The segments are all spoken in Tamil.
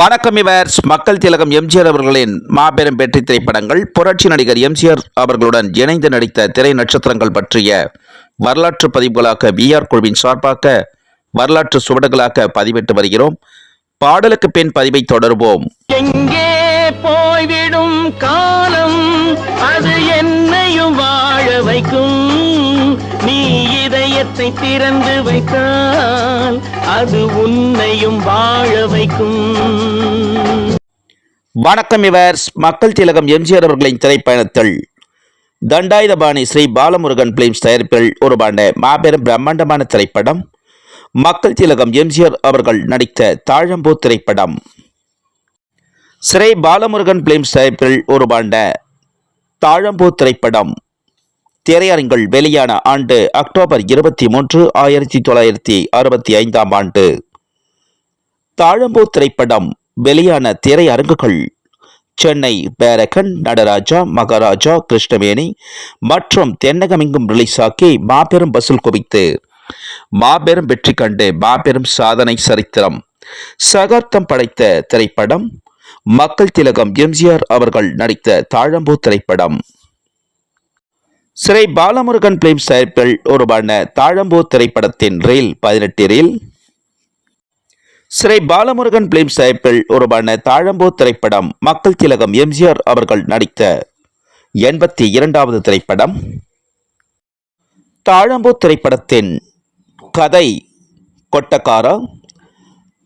வணக்கம் இவர் மக்கள் திலகம் எம்ஜிஆர் அவர்களின் மாபெரும் வெற்றி திரைப்படங்கள். புரட்சி நடிகர் எம்ஜிஆர் அவர்களுடன் இணைந்து நடித்த திரை நட்சத்திரங்கள் பற்றிய வரலாற்று பதிவுகளாக விஆர் குழுவின் சார்பாக வரலாற்று சுவடுகளாக பதிவிட்டு வருகிறோம். பாடலுக்கு பின் பதிவை தொடருவோம். எங்கே போய்விடும் காலம்? அது மனசை திறந்து வைத்தால் அது உன்னையும் வாழ வைக்கும். வணக்கம் இவர் மக்கள் திலகம் எம்ஜிஆர் அவர்களின் திரைப்பயணத்தில் தண்டாயுதபாணி ஸ்ரீ பாலமுருகன் பிலிம்ஸ் தயாரிப்பில் உருவான மாபெரும் பிரம்மாண்டமான திரைப்படம் மக்கள் திலகம் எம்ஜிஆர் அவர்கள் நடித்த தாழம்பூ திரைப்படம். ஸ்ரீ பாலமுருகன் பிலிம்ஸ் தயாரிப்பில் உருவான தாழம்பூ திரைப்படம். திரையரங்கில் வெளியான ஆண்டு அக்டோபர் இருபத்தி மூன்று ஆயிரத்தி தொள்ளாயிரத்தி அறுபத்தி ஐந்தாம் ஆண்டு. தாழம்பூ திரைப்படம் வெளியான திரையரங்குகள் சென்னை பேரகன் நடராஜா மகாராஜா கிருஷ்ணவேணி மற்றும் தென்னகமெங்கும் ரிலீஸ் ஆக்கி மாபெரும் வசூல் குவித்து மாபெரும் வெற்றி கண்டு மாபெரும் சாதனை சரித்திரம். சகாப்தம் படைத்த திரைப்படம் மக்கள் திலகம் எம்ஜிஆர் அவர்கள் நடித்த தாழம்பூ திரைப்படம். ஸ்ரீ பாலமுருகன் பிலிம்ஸ் தயாரிப்பில் உருவான தாழம்பூ திரைப்படத்தின் ரீல் பதினெட்டு ரீல். ஸ்ரீ பாலமுருகன் பிலிம்ஸ் தயாரிப்பில் உருவான தாழம்பூ திரைப்படம் மக்கள் திலகம் எம்ஜிஆர் அவர்கள் நடித்த எண்பத்தி இரண்டாவது திரைப்படம். தாழம்பூ திரைப்படத்தின் கதை கொட்டக்காரா?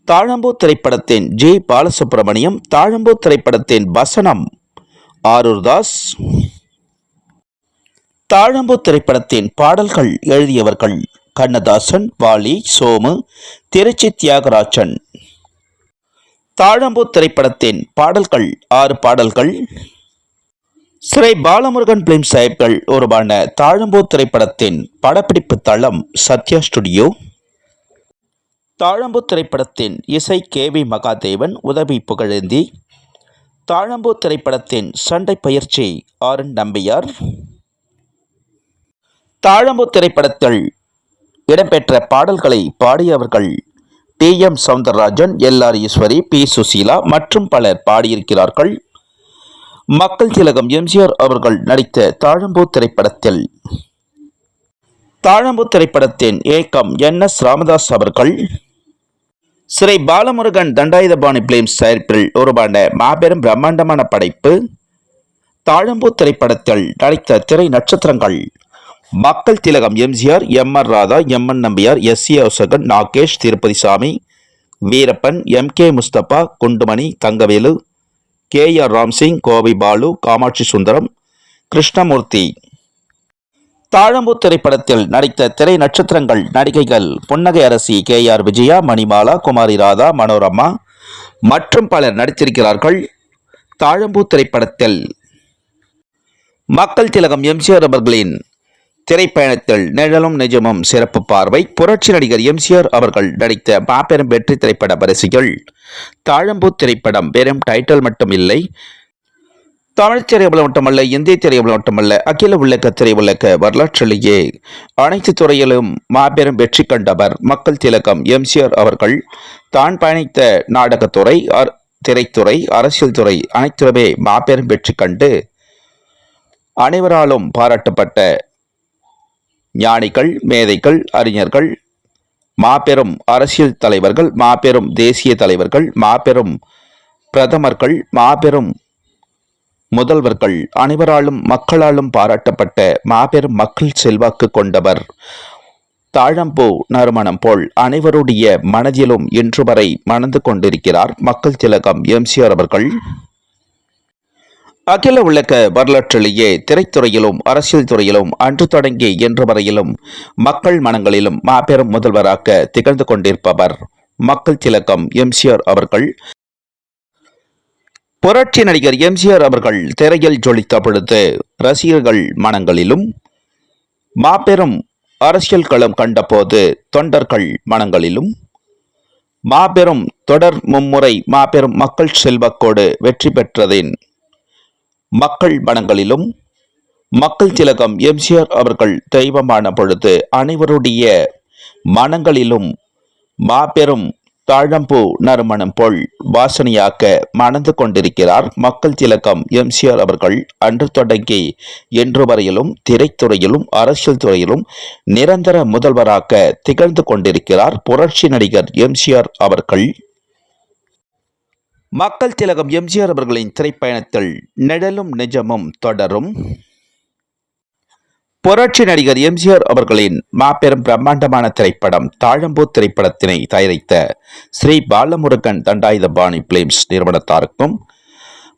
தாழம்பூ திரைப்படத்தின் ஜி. பாலசுப்ரமணியம் தாழம்பூ திரைப்படத்தின் வசனம் ஆரூர்தாஸ். தாழம்பு திரைப்படத்தின் பாடல்கள் எழுதியவர்கள் கண்ணதாசன் வாலி சோமு திருச்சி தியாகராஜன். தாழம்பு திரைப்படத்தின் பாடல்கள் ஆறு பாடல்கள். ஸ்ரீ பாலமுருகன் பிலிம் சாஹிப்கள் உருவான தாழம்பூ திரைப்படத்தின் படப்பிடிப்பு தளம் சத்யா ஸ்டுடியோ. தாழம்பூ திரைப்படத்தின் இசை கே வி மகாதேவன் உதவி புகழேந்தி. தாழம்பூ திரைப்படத்தின் சண்டை பயிற்சி ஆர் என் நம்பியார். தாழம்பு திரைப்படத்தில் இடம்பெற்ற பாடல்களை பாடியவர்கள் T. M. Soundararajan L. R. Eswari P. Susheela மற்றும் பலர் பாடியிருக்கிறார்கள். மக்கள் திலகம் எம்ஜிஆர் அவர்கள் நடித்த தாழம்பூ திரைப்படத்தில். தாழம்பூ திரைப்படத்தின் இயக்கம் என். எஸ். ராமதாஸ் அவர்கள். ஸ்ரீ பாலமுருகன் தண்டாயுதபாணி பிலிம்ஸ் தயாரிப்பில் உருவான மாபெரும் பிரம்மாண்டமான படைப்பு. தாழம்பூ திரைப்படத்தில் நடித்த திரை நட்சத்திரங்கள். மக்கள் திலகம் MGR M R Radha M N Nambiar S C Ashokan Nagesh Thirupathi Sami Veerappan M K Mustafa Gundumani Thangavelu K R Ramsingh Kovai Balu Kamatchi Sundaram Krishnamurthy. Thalambur திரைப்படத்தில் நடித்த திரை நட்சத்திரங்கள் நடிகைகள் புன்னகை அரசி கே ஆர் விஜயா மணிமாலா குமாரி ராதா மனோரமா மற்றும் பலர் நடித்திருக்கிறார்கள். தாழம்பூர் திரைப்படத்தில் மக்கள் திலகம் எம்ஜிஆர் அவர்களின் திரைப்பயணத்தில் நிழலும் நிஜமும் சிறப்பு பார்வை புரட்சி நடிகர் எம்ஜிஆர் அவர்கள் நடித்த மாபெரும் வெற்றி திரைப்பட வரிசைகள். தாழம்பூ திரைப்படம் வெறும் டைட்டில் மட்டும் இல்லை தமிழ் திரையுலகம் மட்டுமல்ல இந்திய திரையுலகம் மட்டுமல்ல அகில உலக திரையுலக வரலாற்றிலேயே அனைத்து துறையிலும் மாபெரும் வெற்றி கண்டவர் மக்கள் திலகம் எம்ஜிஆர் அவர்கள். தான் பயணித்த நாடகத்துறை அர்- திரைத்துறை அரசியல் துறை அனைத்துமே மாபெரும் வெற்றி கண்டு அனைவராலும் பாராட்டப்பட்ட ஞானிகள் மேதைகள் அறிஞர்கள் மாபெரும் அரசியல் தலைவர்கள் மாபெரும் தேசிய தலைவர்கள் மாபெரும் பிரதமர்கள் மாபெரும் முதல்வர்கள் அனைவராலும் மக்களாலும் பாராட்டப்பட்ட மாபெரும் மக்கள் செல்வாக்கு கொண்டவர். தாழம்பூ நறுமணம் போல் அனைவருடைய மனதிலும் இன்று வரை மணந்து கொண்டிருக்கிறார் மக்கள் திலகம் எம்சிஆர் அவர்கள். அகில உலக வரலாற்றிலேயே திரைத்துறையிலும் அரசியல் துறையிலும் அன்று தொடங்கி இன்று வரையிலும் மக்கள் மனங்களிலும் மாபெரும் முதல்வராக திகழ்ந்து கொண்டிருப்பவர் மக்கள் திலக்கம் எம்சிஆர் அவர்கள். புரட்சி நடிகர் எம்ஜிஆர் அவர்கள் திரையில் ஜொலித்த பொழுது ரசிகர்கள் மனங்களிலும் மாபெரும் அரசியல் களம் கண்டபோது தொண்டர்கள் மனங்களிலும் மாபெரும் தொடர் மும்முறை மாபெரும் மக்கள் செல்வக்கோடு வெற்றி பெற்றதின் மக்கள் மனங்களிலும் மக்கள் திலகம் எம்ஜிஆர் அவர்கள் தெய்வமான பொழுது அனைவருடைய மனங்களிலும் மாபெரும் தாழம்பூ நறுமணம் போல் வாசனையாக்க மணந்து கொண்டிருக்கிறார் மக்கள் திலகம் எம்சிஆர் அவர்கள். அன்று தொடங்கி இன்று வரையிலும் திரைத்துறையிலும் அரசியல் துறையிலும் நிரந்தர முதல்வராக திகழ்ந்து கொண்டிருக்கிறார் புரட்சி நடிகர் எம்சிஆர் அவர்கள். மக்கள் திலகம் எம்ஜிஆர் அவர்களின் திரைப்பயணத்தில் நிழலும் நிஜமும் தொடரும். புரட்சி நடிகர் எம்ஜிஆர் அவர்களின் மாபெரும் பிரம்மாண்டமான திரைப்படம் தாழம்பூ திரைப்படத்தினை தயாரித்த ஸ்ரீ பாலமுருகன் தண்டாயுதபாணி பிலிம்ஸ் நிறுவனத்தாருக்கும்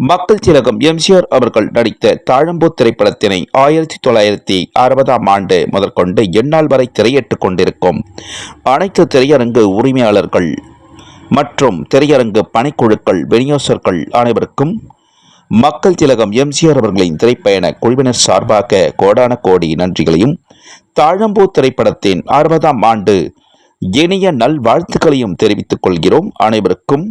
மக்கள் திலகம் எம்ஜிஆர் அவர்கள் நடித்த தாழம்பூ திரைப்படத்தினை ஆயிரத்தி தொள்ளாயிரத்தி அறுபதாம் ஆண்டு முதற்கொண்டு எந்நாள் வரை திரையிட்டுக் கொண்டிருக்கும் அனைத்து திரையரங்கு உரிமையாளர்கள் மற்றும் திரையரங்கு பணிக்குழுக்கள் விநியோசர்கள் அனைவருக்கும் மக்கள் திலகம் எம்ஜிஆர் அவர்களின் திரைப்பயண குழுவினர் சார்பாக கோடான கோடி நன்றிகளையும் தாழம்பூ திரைப்படத்தின் அறுபதாம் ஆண்டு இனிய நல்வாழ்த்துக்களையும் தெரிவித்துக் கொள்கிறோம். அனைவருக்கும்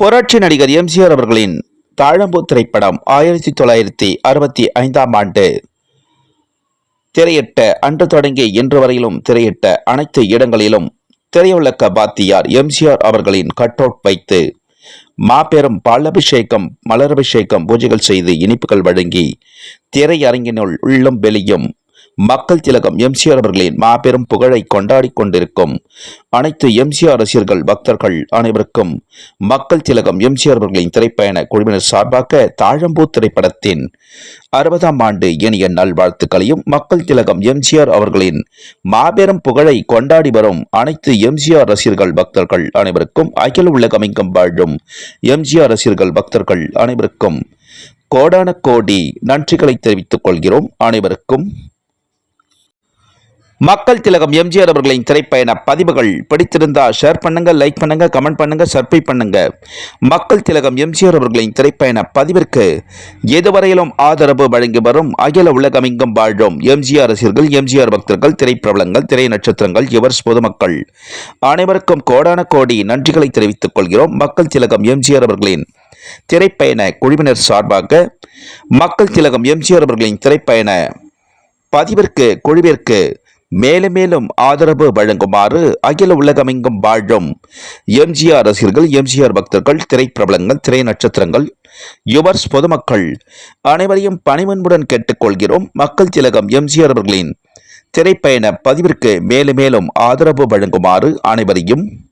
புரட்சி நடிகர் எம்ஜிஆர் அவர்களின் தாழம்பூ திரைப்படம் ஆயிரத்தி தொள்ளாயிரத்தி அறுபத்தி ஐந்தாம் ஆண்டு திரையிட்ட அன்று தொடங்கி இன்று வரையிலும் திரையிட்ட அனைத்து இடங்களிலும் திரையுலக பாத்தியார் எம்ஜிஆர் அவர்களின் கட்டவுட் வைத்து மாபெரும் பாலபிஷேகம் மலரபிஷேகம் பூஜைகள் செய்து இனிப்புகள் வழங்கி திரையரங்கினுள் உள்ளும் வெளியும் மக்கள் திலகம் எம்சிஆர் அவர்களின் மாபெரும் புகழை கொண்டாடி கொண்டிருக்கும் அனைத்து எம்சிஆர் ரசிகர்கள் பக்தர்கள் அனைவருக்கும் மக்கள் திலகம் எம்சிஆர் அவர்களின் திரைப்பயண குழுவினர் சார்பாக தாழம்பூ திரைப்படத்தின் அறுபதாம் ஆண்டு இனிய நல்வாழ்த்துக்களையும் மக்கள் திலகம் எம்ஜிஆர் அவர்களின் மாபெரும் புகழை கொண்டாடி வரும் அனைத்து எம்ஜிஆர் ரசிகர்கள் பக்தர்கள் அனைவருக்கும் அகில உலகமெங்கும் வாழும் எம்ஜிஆர் ரசிகர்கள் பக்தர்கள் அனைவருக்கும் கோடான கோடி நன்றிகளை தெரிவித்துக் கொள்கிறோம். அனைவருக்கும் மக்கள் திலகம் எம்ஜிஆர் அவர்களின் திரைப்பயண பதிவுகள். பிடித்திருந்தா ஷேர் பண்ணுங்க லைக் பண்ணுங்க கமெண்ட் பண்ணுங்க சப்ஸ்கிரைப் பண்ணுங்க. மக்கள் திலகம் எம்ஜிஆர் அவர்களின் திரைப்பயண பதிவிற்கு எதுவரையிலும் ஆதரவு வழங்கி வரும் அகில உலகமெங்கும் வாழும் எம்ஜிஆர் ரசிகர்கள் எம்ஜிஆர் பக்தர்கள் திரைப்பிரபலங்கள் திரை நட்சத்திரங்கள் எவர்ஸ் பொதுமக்கள். அனைவருக்கும் கோடான கோடி நன்றிகளை தெரிவித்துக் கொள்கிறோம். மக்கள் திலகம் எம்ஜிஆர் அவர்களின் திரைப்பயண குழுவினர் சார்பாக மக்கள் திலகம் எம்ஜிஆர் அவர்களின் திரைப்பயண பதிவிற்கு குழுவிற்கு மேலும் மேலும் ஆதரவு வழங்குமாறு அகில உலகமெங்கும் வாழும் எம்ஜிஆர் ரசிகர்கள் எம்ஜிஆர் பக்தர்கள் திரைப்பிரபலங்கள் திரை நட்சத்திரங்கள் யுவர்ஸ் பொதுமக்கள் அனைவரையும் பணிமன்புடன் கேட்டுக்கொள்கிறோம். மக்கள் திலகம் எம்ஜிஆர் அவர்களின் திரைப்பயண பதிவிற்கு மேலும் மேலும் ஆதரவு வழங்குமாறு அனைவரையும்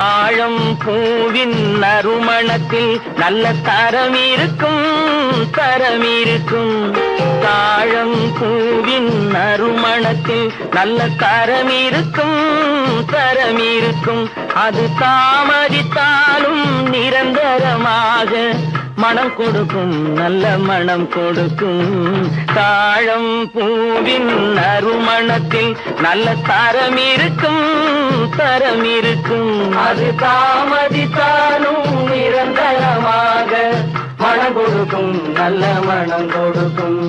ஆழம் பூவின் நறுமணத்தில் நல்ல தரம் இருக்கும் தரம் இருக்கும். தாழம் பூவின் நறுமணத்தில் நல்ல தரம் இருக்கும் தரம் இருக்கும். அது தாமதித்தாலும் நிரந்தரமாக மனம் கொடுக்கும் நல்ல மனம் கொடுக்கும். தாழம் பூவின் நறுமணத்தில் நல்ல தரம் இருக்கும் தரம் இருக்கும். அது தாமதித்தாலும் நிரந்தரமாக மனம் கொடுக்கும் நல்ல மனம் கொடுக்கும்.